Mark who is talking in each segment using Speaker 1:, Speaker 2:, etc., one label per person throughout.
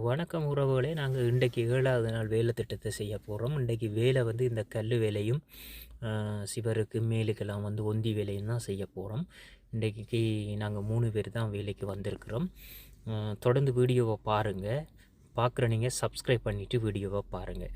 Speaker 1: வணக்கம் உறவுகளே. நாங்கள் இன்றைக்கு ஏழாவது நாள் வேலை திட்டத்தை செய்ய போகிறோம் இன்றைக்கு வேலை வந்து இந்த கல் வேலையும் சிவருக்கு மேலுக்கெல்லாம் வந்து ஒந்தி வேலையும் தான் செய்ய போகிறோம் இன்றைக்கு நாங்கள் மூணு பேர் தான் வேலைக்கு வந்திருக்கிறோம். தொடர்ந்து வீடியோவை பாருங்கள் பார்க்குற நீங்கள் சப்ஸ்கிரைப் பண்ணிவிட்டு வீடியோவை பாருங்கள்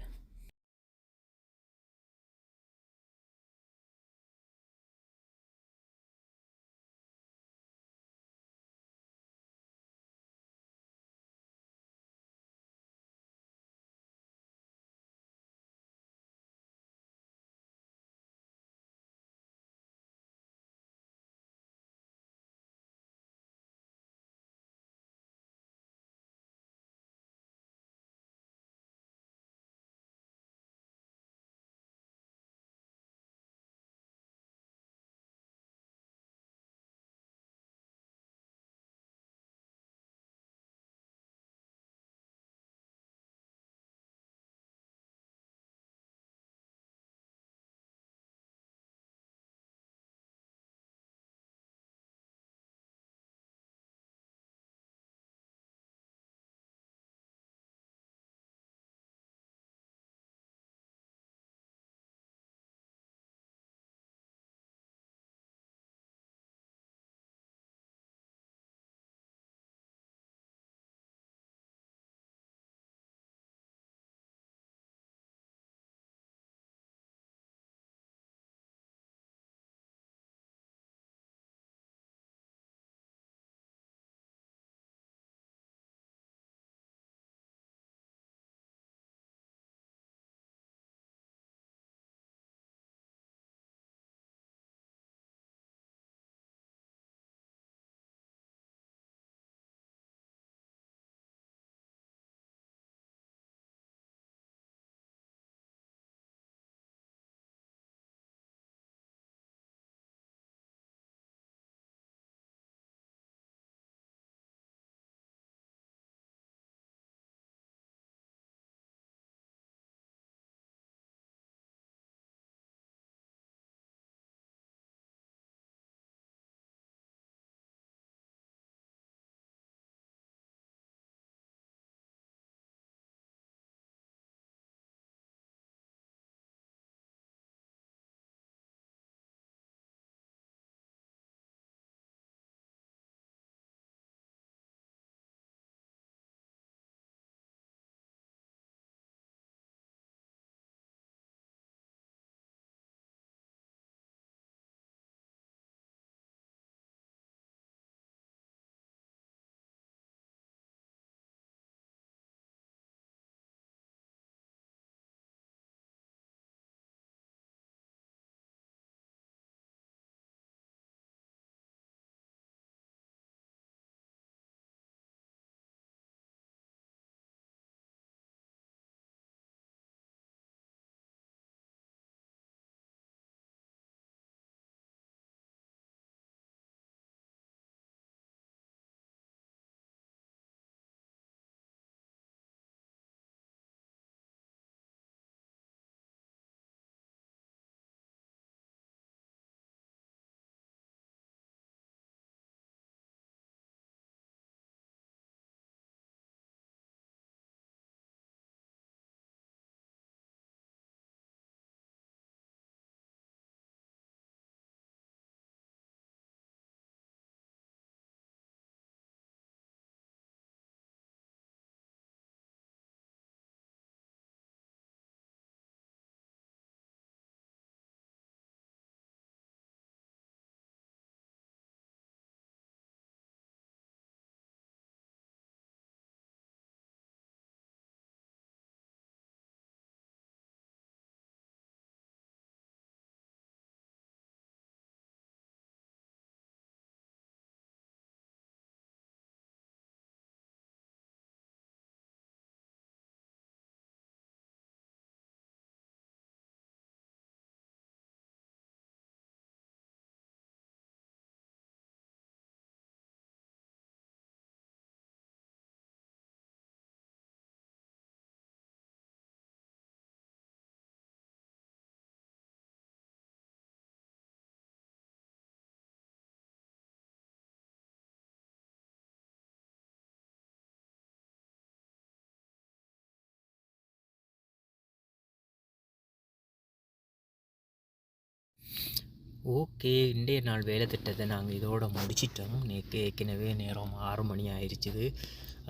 Speaker 1: ஓகே இன்றைய நாள் வேலை திட்டத்தை நாங்கள் இதோட முடிச்சிட்டோம். நேற்று ஏற்கனவே நேரம் ஆறு மணி ஆயிடுச்சுது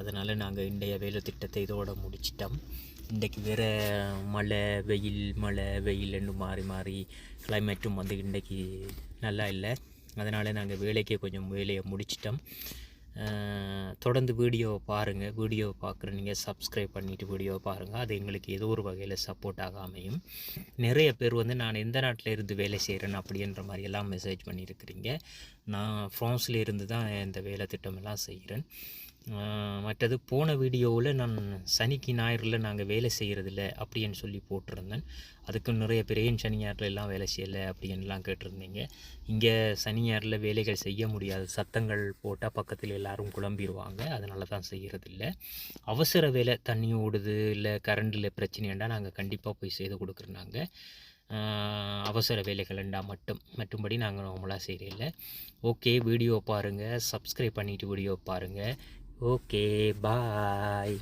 Speaker 1: அதனால் நாங்கள் இன்றைய வேலை திட்டத்தை இதோட முடிச்சிட்டோம். இன்றைக்கு வேறு மழை வெயில் மழை வெயில்னு மாறி மாறி கிளைமேட்டும் வந்து இன்றைக்கு நல்லா இல்லை. அதனால் நாங்கள் வேலைக்கே கொஞ்சம் வேலையை முடிச்சிட்டோம். தொடர்ந்து வீடியோவை பாருங்கள் வீடியோவை பார்க்குற நீங்கள் சப்ஸ்கிரைப் பண்ணிவிட்டு வீடியோவை பாருங்கள் அது எங்களுக்கு ஏதோ ஒரு வகையில் சப்போர்ட்டாக அமையும். நிறைய பேர் வந்து நான் எந்த நாட்டில் இருந்து வேலை செய்கிறேன் அப்படின்ற மாதிரியெல்லாம் மெசேஜ் பண்ணியிருக்கிறீங்க. நான் ஃப்ரான்ஸில் இருந்து தான் இந்த வேலை திட்டமெல்லாம் செய்கிறேன் மற்றது போன வீடியோவில் நான் சனிக்கு ஞாயிறில் நாங்கள் வேலை செய்கிறதில்ல அப்படின்னு சொல்லி போட்டிருந்தேன். அதுக்கு நிறைய பேர் ஏன் சனி ஞாயிறில் எல்லாம் வேலை செய்யலை அப்படின்லாம் கேட்டிருந்தீங்க. இங்கே சனி ஞாயிறில் வேலைகள் செய்ய முடியாது சத்தங்கள் போட்டால் பக்கத்தில் எல்லோரும் குழம்பிடுவாங்க அதனால தான் செய்கிறதில்ல அவசர வேலை தண்ணி ஓடுது இல்லை கரண்டில் பிரச்சனைண்டா நாங்கள் கண்டிப்பாக போய் செய்து கொடுக்குறாங்க அவசர வேலைகள்ண்டா மட்டும். மற்றும்படி நாங்கள் நார்மலாக செய்கிறதில்ல ஓகே வீடியோ பாருங்கள் சப்ஸ்கிரைப் பண்ணிவிட்டு வீடியோ பாருங்கள் ஓகே பாய்